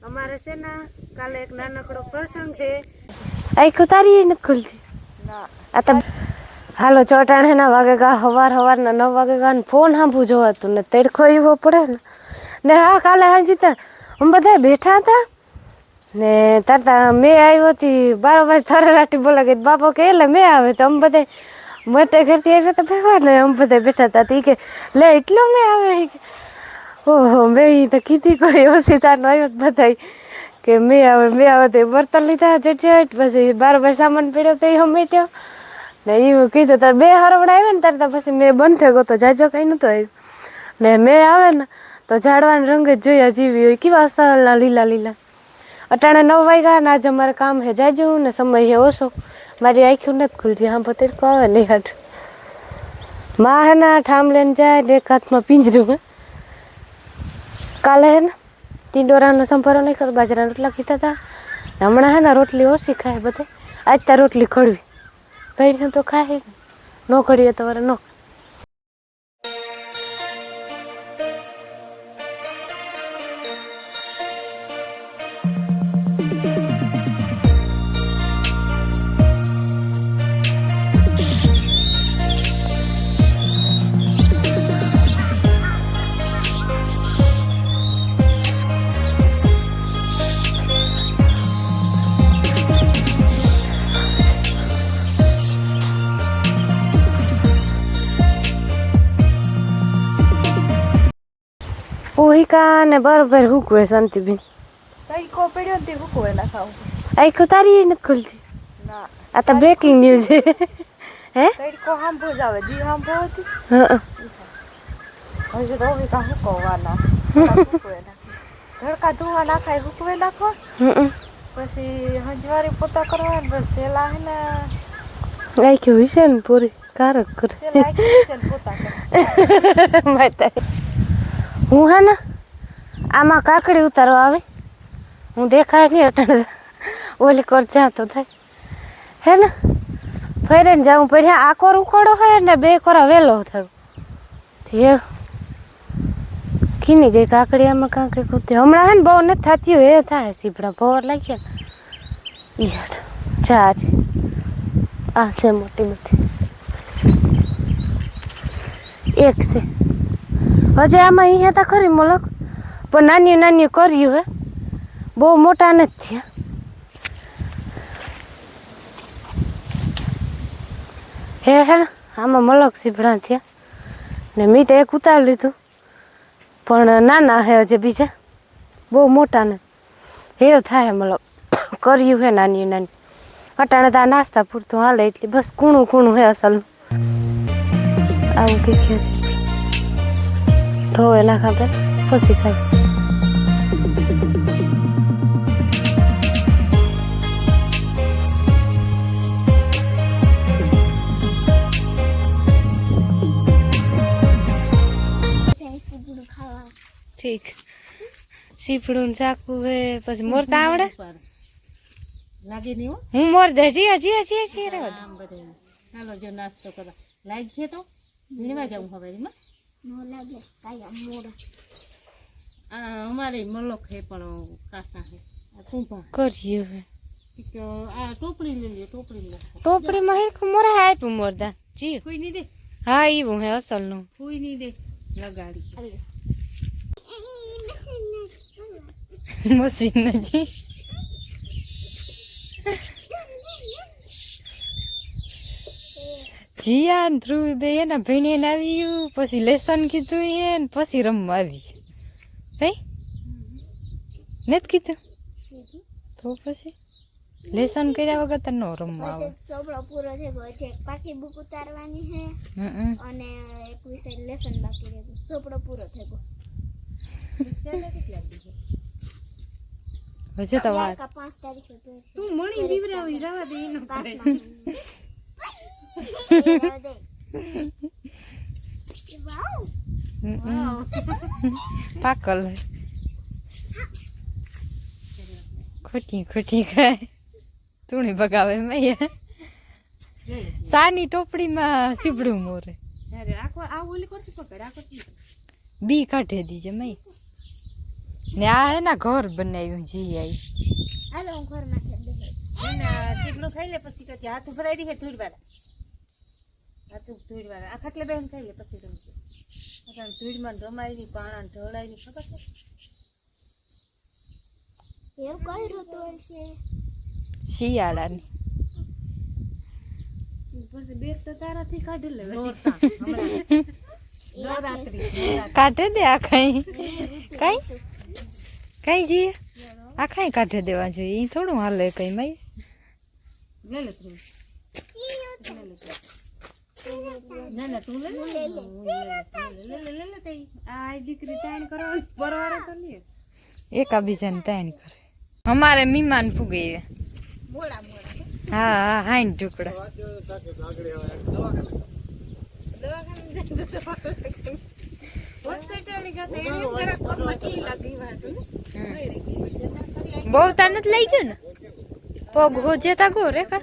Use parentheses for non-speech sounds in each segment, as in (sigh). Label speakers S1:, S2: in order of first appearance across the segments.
S1: અમારે છે ને કાલે એક નાનકડો પ્રસંગ છે. આખું તારી નથી ખુલતી. આ તો હાલો ચોટાણે ના વાગે ગા હવાર હવાર ના નવ વાગે ગા ને ફોન સાંભળું જોવાતું ને તેડખો એવો પડે ને. ને હા કાલે હાંજી તો અમે બધા બેઠા હતા ને તારતા મેં આવ્યો હતી બાર બારોબાર થરાટી બોલા ગઈ બાપો કે એટલે મેં આવે તો. અમે બધા મોટે ઘરથી આવ્યા તો ભગવાન આમ બધા બેઠા હતા. કે, લે, એટલો મેં આવે. ઓહો, મેં તો કીધી કોઈ ઓસીતાનો આવ્યો બધા કે, મેં આવે મેં આવે તો બર્તન લીધા, જટજટ. પછી બાર બાર સામાન પડ્યો તો હમેટ્યો. ને એવું કીધું, તાર બે હરવડા આવ્યા ને તાર તો પછી મેં બંધ થઈ ગયો તો જાજો કંઈ નહોતો આવ્યું. ને મેં આવે ને તો ઝાડવાનો રંગ જ જોયા જીવી હોય. કેવા અસલના લીલા લીલા અટાણે નવ વાગ્યા ને આજે અમારે કામ હે જાજુ ને સમય હે ઓછો. મારી આંખ્યું નથી ખુલતી હા પોતે કહે નહીં હાટ. માં હે ને ઠામ લઈને જાય ને એક હાથમાં પિંજરું કાલે, હે ને, ટીંડોરાનો સંભારો નહીં કરતો બાજરાના રોટલા કીધા હતા હમણાં, હે ને, રોટલી ઓછી ખાય બધે. આજ તાર રોટલી ખડવી. ભાઈ તો ખાય. ન ખડીએ તો વરે ન. ઓહિકા ને બરોબર હુકવે શાંતિબેન.
S2: તડકો પડ્યો તે હુકવે ના ખાવું
S1: આખું તારી નથી ખુલતી.
S2: ના.
S1: આ તો બ્રેકિંગ ન્યૂઝ (laughs) હે?
S2: તડકો હાંભો જ આવે દી હાંભો હતી.
S1: હા
S2: હવે તો હવે કા હુકવવાના. હુકવે નાખે ધડકા ધુવા નાખાય હુકવે નાખો પછી હંજવારી પોતા કરવા ને બસ સેલા હે ને
S1: આખી વિશે ને પૂરી કારક કરે.
S2: પોતા કરે. (laughs)
S1: હું હે ને? આમાં કાકડી ઉતારવા આવે? હું દેખાય નહીં અટણ. ઓલી કોર જાતો થાય. હે ને? ફેરે ને જાઉં પડ્યા. આ કોર ઉખોડો હોય ને બે કોરા વહેલો થયો. હે? ખીની ગઈ કાકડી આમાં કાંક કૂતી હમણાં હે ને બહુ નથી થતી હોય, એ થાય. સીપડા ભોર લાગ્યા. ને. ચાર આ છે મોટી બધી એક છે. હજી આમાં અહીંયા તા ખરી મલક? પણ નાની નાની કર્યું હે. બહુ મોટા નથી હે હે, આમાં મલક સીભડા થયા. ને મેં તો એક ઉતારી લીધું. પણ નાના હે હજી બીજા. બહુ મોટા ને હે, થાય મલક. કર્યું હે નાની નાની. અટાણે તો નાસ્તા પૂરતું હાલે એટલે બસ કૂણું કૂણું હે અસલ આવું કીધું ધોવે ના ખાતે પછી ખાય ઠીક. સીપડું ને ચાકુ હે પછી મોરતા આવડે?
S2: લાગે નહીં હો.
S1: હું મોર દે હજી હજી જી જી રે
S2: આમ બધે. ચાલો જો નાસ્તો કરવા. લાગ છે તો? વીણવા જાઉં હવે એમાં? આ અમારે મલોક હે પણ કાકા હે. ટોપડી
S1: માં હિરખ મોરા આપ્યું મોરદા? જી.
S2: કોઈ નહીં દે?
S1: હા એવું હે
S2: નહીં દે? લગાડી.
S1: મશીન જી. જીયા ધ્રુવ બે એના ભણીને આવ્યું પછી લેસન કીધું એ પછી રમવા આવી કઈ નથી કીધું? તો પછી? લેસન કર્યા વગર તો ન રમવા આવે.
S3: ચોપડો પૂરો છે ગયો છે પાછી બુક ઉતારવાની છે. અને એક વિષય લેસન બાકી રહે ચોપડો પૂરો થઈ ગયો.
S1: હજુ તો
S3: વાત. પાંચ તારીખે તો
S2: તું મણી બીવરાવી જવા દે એનો (laughs)
S1: પાકલ હે. ખોટી ખોટી ખાય તુણી બગાવે મેં સાની ટોપડીમાં સીબડું મોરે
S4: બી કાઢી દીજે મેં ને આ હે ને ઘર બનાવ્યું જી આઈ
S3: હાલો હું ઘરમાં થઈ
S2: સીબડું ખાઈ લે પછી તો હાથ ભરાઈ દીધે ધૂળ વાળા હાથ ધૂળવાળા આ ખાટલે બેન ખાઈ લે પછી રમશે અત્યારે ભીડમાં રમાયની પાણા ઢળાયની ખબર છે?
S4: દે આ કઈ. કઈ? કઈ જી આ કાઢે દેવા જોઈએ? થોડું હાલે કઈ મય?
S2: ના બીજા તું લે કરે
S4: અમારે મીમાન ફૂગે
S3: હા
S4: હા હા હાઈન ટુકડા બહુ તાર નથી લઈ ગયું ને? પગ ગોજે તા ગો
S2: રેખા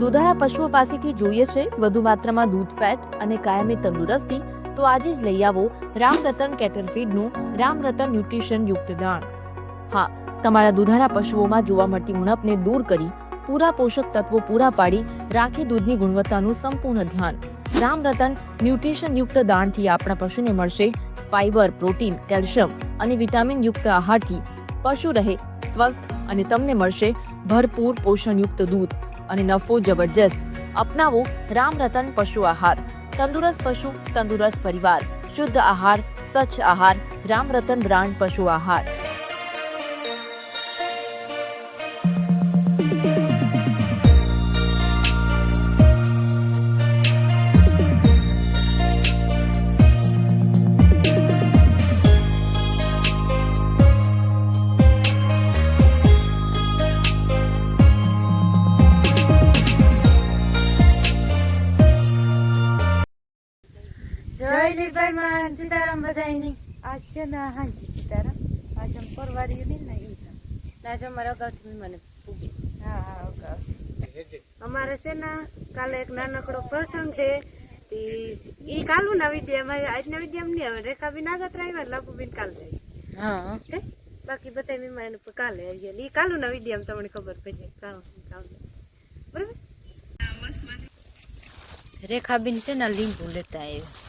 S5: દુધાળા પશુઓ પાસેથી જોઈએ છે, વધુ માત્રામાં દૂધ, ફેટ અને કાયમી તંદુરસ્તી, તો આજે જ લઈ આવો રામરતન કેટરફીડનું રામરતન ન્યુટ્રિશન યુક્ત દાણ. હા, તમારા દૂધાળા પશુઓમાં જોવા મળતી ઉણપને દૂર કરી પૂરા પોષક તત્વો પૂરા પાડી રાખે દૂધની ગુણવત્તાનું સંપૂર્ણ ધ્યાન રામરતન ન્યુટ્રિશન યુક્ત દાણથી આપણા પશુને મળશે ફાઇબર પ્રોટીન, કેલ્શિયમ અને વિટામિન યુક્ત આહારથી પશુ રહે, સ્વસ્થ અને તમને મળશે ભરપૂર પોષણયુક્ત દૂધ. અને નફો જબરજસ્ત. અપનાવો રામરતન પશુ આહાર. તંદુરસ્ત પશુ, તંદુરસ્ત પરિવાર. શુદ્ધ આહાર, સ્વચ્છ આહાર રામરતન બ્રાન્ડ પશુ આહાર.
S2: જય લીભાઈ સીતારામ બધાયની.
S4: આજ છે ને હાજી સીતારામ. આજ આમ પરવારી ને ને ઈ
S2: ના જો મારા અગાઉથી મને પૂગી.
S4: હા હા ઓકે
S2: અમારે છે ને કાલે એક નાનકડો પ્રસંગ છે. એ કાલુ ના વિદ્યામાં આજના વિદ્યામાં નહીં આવે. રેખા બી નાગત્ર આવ્યા લાભુ બેન કાલ જાય બાકી બધા મહેમાન કાલે આવી ગયા. ઈ કાલુ ના વિદ્યામાં તમને ખબર પડી કાલ. બરાબર?
S4: રેખાબીન છે ને લીંબુ લેતા આવ્યો.